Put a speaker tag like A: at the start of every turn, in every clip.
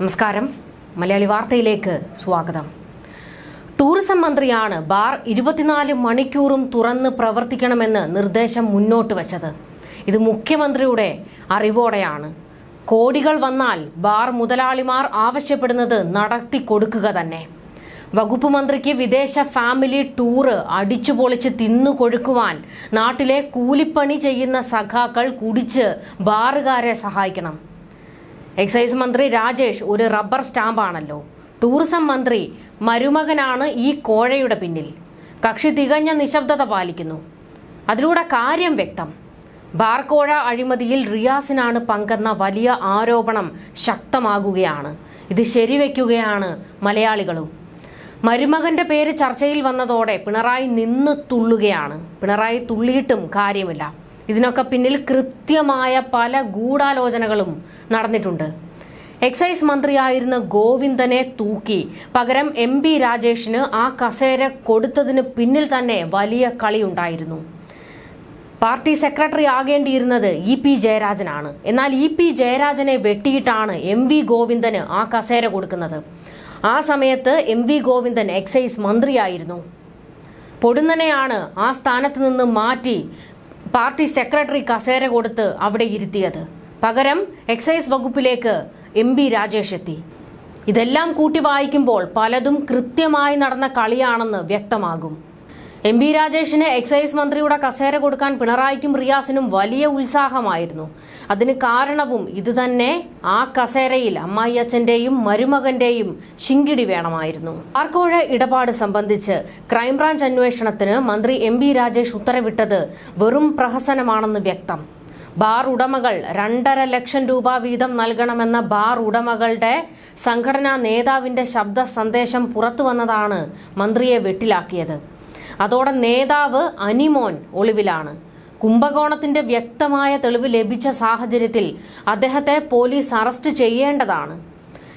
A: നമസ്കാരം. മലയാളി വാർത്തയിലേക്ക് സ്വാഗതം. ടൂറിസം മന്ത്രിയാണ് ബാർ ഇരുപത്തിനാല് മണിക്കൂറും തുറന്ന് പ്രവർത്തിക്കണമെന്ന് നിർദ്ദേശം മുന്നോട്ട് വച്ചത്. ഇത് മുഖ്യമന്ത്രിയുടെ അറിവോടെയാണ്. കോടികൾ വന്നാൽ ബാർ മുതലാളിമാർ ആവശ്യപ്പെടുന്നത് നടത്തി കൊടുക്കുക തന്നെ. വകുപ്പ് മന്ത്രിക്ക് വിദേശ ഫാമിലി ടൂറ് അടിച്ചുപൊളിച്ച് തിന്നു കൊഴുക്കുവാൻ നാട്ടിലെ കൂലിപ്പണി ചെയ്യുന്ന സഖാക്കൾ കുടിച്ച് ബാറുകാരെ സഹായിക്കണം. എക്സൈസ് മന്ത്രി രാജേഷ് ഒരു റബ്ബർ സ്റ്റാമ്പാണല്ലോ. ടൂറിസം മന്ത്രി മരുമകനാണ് ഈ കോഴയുടെ പിന്നിൽ. കക്ഷി തികഞ്ഞ നിശബ്ദത പാലിക്കുന്നു. അതിലൂടെ കാര്യം വ്യക്തം. ബാർക്കോഴ അഴിമതിയിൽ റിയാസിനാണ് പങ്കെന്ന വലിയ ആരോപണം ശക്തമാകുകയാണ്. ഇത് ശരിവെക്കുകയാണ് മലയാളികളും. മരുമകന്റെ പേര് ചർച്ചയിൽ വന്നതോടെ പിണറായി നിന്ന് തുള്ളുകയാണ്. പിണറായി തുള്ളിയിട്ടും കാര്യമില്ല. ഇതിനൊക്കെ പിന്നിൽ കൃത്യമായ പല ഗൂഢാലോചനകളും നടന്നിട്ടുണ്ട്. എക്സൈസ് മന്ത്രിയായിരുന്ന ഗോവിന്ദനെ തൂക്കി. പകരം എം ബി രാജേഷിന് ആ കസേര കൊടുത്തതിന് പിന്നിൽ തന്നെ വലിയ കളിയുണ്ടായിരുന്നു. പാർട്ടി സെക്രട്ടറി ആകേണ്ടിയിരുന്നത് ഇ പി ജയരാജനാണ്. എന്നാൽ ഇ പി ജയരാജനെ വെട്ടിയിട്ടാണ് എം വി ഗോവിന്ദന് ആ കസേര കൊടുക്കുന്നത്. ആ സമയത്ത് എം വി ഗോവിന്ദൻ എക്സൈസ് മന്ത്രിയായിരുന്നു. പൊടുന്നനെയാണ് ആ സ്ഥാനത്ത് നിന്ന് മാറ്റി പാർട്ടി സെക്രട്ടറി കസേര കൊടുത്ത് അവിടെ ഇരുത്തിയത്. പകരം എക്സൈസ് വകുപ്പിലേക്ക് എം ബി രാജേഷ് എത്തി. ഇതെല്ലാം കൂട്ടി വായിക്കുമ്പോൾ പലതും കൃത്യമായി നടന്ന കളിയാണെന്ന് വ്യക്തമാകും. എം ബി രാജേഷിന് എക്സൈസ് മന്ത്രിയുടെ കസേര കൊടുക്കാൻ പിണറായിക്കും റിയാസിനും വലിയ ഉത്സാഹമായിരുന്നു. അതിന് കാരണവും ഇതുതന്നെ ആ കസേരയിൽ അമ്മായിയച്ഛന്റെയും മരുമകന്റെയും ശിങ്കിടി വേണമായിരുന്നു. ആർക്കോഴ ഇടപാട് സംബന്ധിച്ച് ക്രൈംബ്രാഞ്ച് അന്വേഷണത്തിന് മന്ത്രി എം ബി രാജേഷ് ഉത്തരവിട്ടത് വെറും പ്രഹസനമാണെന്ന് വ്യക്തം. ബാർ ഉടമകൾ രണ്ടര ലക്ഷം രൂപ വീതം നൽകണമെന്ന ബാർ ഉടമകളുടെ സംഘടനാ നേതാവിന്റെ ശബ്ദ സന്ദേശം പുറത്തു വന്നതാണ് മന്ത്രിയെ വെട്ടിലാക്കിയത്. അതോടെ നേതാവ് അനിമോൻ ഒളിവിലാണ്. കുംഭകോണത്തിന്റെ വ്യക്തമായ തെളിവ് ലഭിച്ച സാഹചര്യത്തിൽ അദ്ദേഹത്തെ പോലീസ് അറസ്റ്റ് ചെയ്യേണ്ടതാണ്.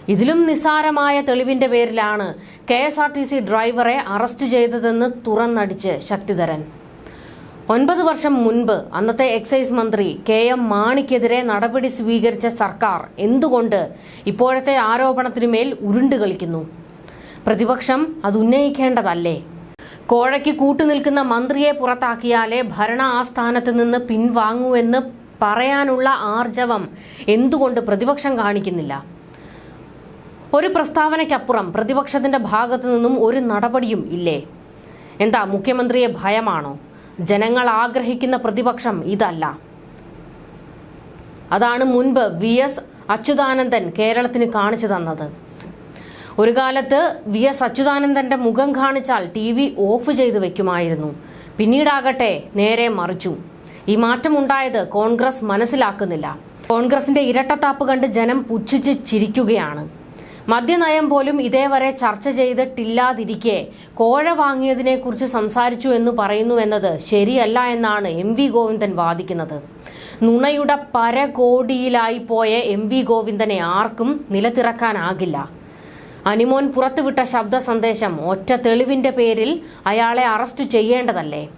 A: ഇതിലും നിസാരമായ തെളിവിന്റെ പേരിലാണ് K S R T C ഡ്രൈവറെ അറസ്റ്റ് ചെയ്തതെന്ന് തുറന്നടിച്ച് ശക്തിധരൻ. ഒൻപത് വർഷം മുൻപ് അന്നത്തെ എക്സൈസ് മന്ത്രി കെ എം മാണിക്കെതിരെ നടപടി സ്വീകരിച്ച സർക്കാർ എന്തുകൊണ്ട് ഇപ്പോഴത്തെ ആരോപണത്തിനുമേൽ ഉരുണ്ടു കളിക്കുന്നു? പ്രതിപക്ഷം അത് ഉന്നയിക്കേണ്ടതല്ലേ? കോഴയ്ക്ക് കൂട്ടുനിൽക്കുന്ന മന്ത്രിയെ പുറത്താക്കിയാലേ ഭരണ ആസ്ഥാനത്ത് നിന്ന് പിൻവാങ്ങൂ എന്ന് പറയാനുള്ള ആർജവം എന്തുകൊണ്ട് പ്രതിപക്ഷം കാണിക്കുന്നില്ല? ഒരു പ്രസ്താവനയ്ക്കപ്പുറം പ്രതിപക്ഷത്തിന്റെ ഭാഗത്തു നിന്നും ഒരു നടപടിയും ഇല്ലേ? എന്താ മുഖ്യമന്ത്രിയെ ഭയമാണോ? ജനങ്ങൾ ആഗ്രഹിക്കുന്ന പ്രതിപക്ഷം ഇതല്ല. അതാണ് മുൻപ് വി എസ് അച്യുതാനന്ദൻ കേരളത്തിന് കാണിച്ചു തന്നത്. ഒരു കാലത്ത് വി എസ് അച്യുതാനന്ദന്റെ മുഖം കാണിച്ചാൽ ടി വി ഓഫ് ചെയ്തു വെക്കുമായിരുന്നു. പിന്നീടാകട്ടെ നേരെ മറിച്ചു. ഈ മാറ്റമുണ്ടായത് കോൺഗ്രസ് മനസ്സിലാക്കുന്നില്ല. കോൺഗ്രസിന്റെ ഇരട്ടത്താപ്പ് കണ്ട് ജനം പുച്ഛിച്ച് ചിരിക്കുകയാണ്. മദ്യനയം പോലും ഇതേവരെ ചർച്ച ചെയ്തിട്ടില്ലാതിരിക്കെ കോഴ വാങ്ങിയതിനെക്കുറിച്ച് സംസാരിച്ചു എന്ന് പറയുന്നുവെന്നത് ശരിയല്ല എന്നാണ് എം വി ഗോവിന്ദൻ വാദിക്കുന്നത്. നുണയുടെ പരകോടിയിലായി പോയ എം വി ഗോവിന്ദനെ ആർക്കും നിലത്തിറക്കാനാകില്ല. അനിമോൻ പുറത്തുവിട്ട ശബ്ദ സന്ദേശം ഒറ്റ തെളിവിന്റെ പേരിൽ അയാളെ അറസ്റ്റ് ചെയ്യേണ്ടതല്ലേ?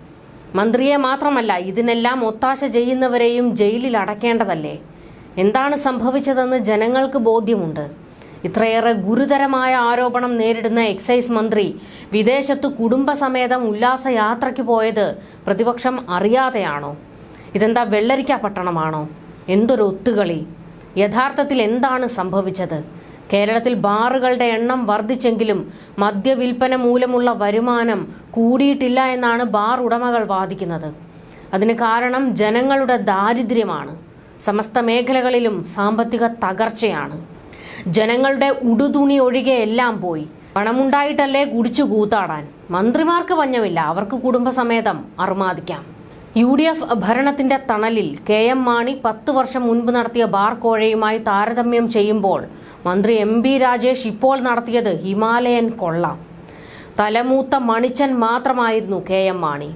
A: മന്ത്രിയെ മാത്രമല്ല ഇതിനെല്ലാം ഒത്താശ ചെയ്യുന്നവരെയും ജയിലിൽ അടക്കേണ്ടതല്ലേ? എന്താണ് സംഭവിച്ചതെന്ന് ജനങ്ങൾക്ക് ബോധ്യമുണ്ട്. ഇത്രയേറെ ഗുരുതരമായ ആരോപണം നേരിടുന്ന എക്സൈസ് മന്ത്രി വിദേശത്ത് കുടുംബസമേതം ഉല്ലാസയാത്രയ്ക്ക് പോയത് പ്രതിപക്ഷം അറിയാതെയാണോ? ഇതെന്താ വെള്ളരിക്ക പട്ടണമാണോ? എന്തൊരു ഒത്തുകളി? യഥാർത്ഥത്തിൽ എന്താണ് സംഭവിച്ചത്? കേരളത്തിൽ ബാറുകളുടെ എണ്ണം വർദ്ധിച്ചെങ്കിലും മദ്യവിൽപ്പന മൂലമുള്ള വരുമാനം കൂടിയിട്ടില്ല എന്നാണ് ബാർ ഉടമകൾ വാദിക്കുന്നത്. അതിന് കാരണം ജനങ്ങളുടെ ദാരിദ്ര്യമാണ്. സമസ്ത മേഖലകളിലും സാമ്പത്തിക തകർച്ചയാണ്. ജനങ്ങളുടെ ഉടുതുണി ഒഴികെ എല്ലാം പോയി. പണമുണ്ടായിട്ടല്ലേ കുടിച്ചു കൂത്താടാൻ? മന്ത്രിമാർക്ക് പഞ്ഞമില്ല അവർക്ക് കുടുംബസമേതം അറുമാദിക്കാം. യു ഡി എഫ് ഭരണത്തിന്റെ തണലിൽ കെ എം മാണി പത്തു വർഷം മുൻപ് നടത്തിയ ബാർ കോഴയുമായി താരതമ്യം ചെയ്യുമ്പോൾ മന്ത്രി എം ബി രാജേഷ് ഇപ്പോൾ നടത്തിയത് ഹിമാലയൻ കൊള്ള. തലമൂത്ത മണിച്ചൻ മാത്രമായിരുന്നു K M Mani.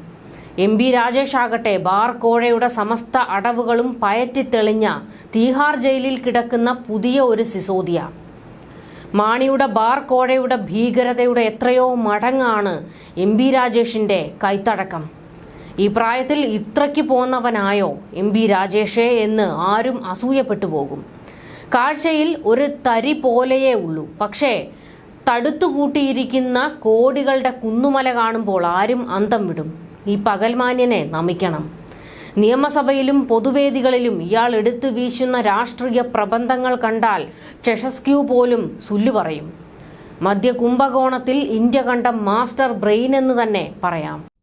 A: M B Rajesh ആകട്ടെ ബാർ കോഴയുടെ സമസ്ത അടവുകളും പയറ്റി തെളിഞ്ഞ തീഹാർ ജയിലിൽ കിടക്കുന്ന പുതിയ ഒരു സിസോദിയ. മാണിയുടെ ബാർ കോഴയുടെ ഭീകരതയുടെ എത്രയോ മടങ്ങാണ് എം ബി രാജേഷിന്റെ കൈത്തടക്കം. ഈ പ്രായത്തിൽ ഇത്രയ്ക്ക് പോന്നവനായോ എം ബി രാജേഷേ എന്ന് ആരും അസൂയപ്പെട്ടു പോകും. കാഴ്ചയിൽ ഒരു തരി പോലെയേ ഉള്ളൂ. പക്ഷേ തടുത്തുകൂട്ടിയിരിക്കുന്ന കോടികളുടെ കുന്നുമല കാണുമ്പോൾ ആരും അന്തം വിടും. ഈ പകൽമാന്യനെ നമിക്കണം. നിയമസഭയിലും പൊതുവേദികളിലും ഇയാൾ എടുത്തു വീശുന്ന രാഷ്ട്രീയ പ്രബന്ധങ്ങൾ കണ്ടാൽ ചെഷസ്ക്യൂ പോലും സുല്ലു പറയും. മധ്യ കുംഭകോണത്തിൽ ഇന്ത്യ കണ്ട മാസ്റ്റർ ബ്രെയിൻ എന്ന് തന്നെ പറയാം.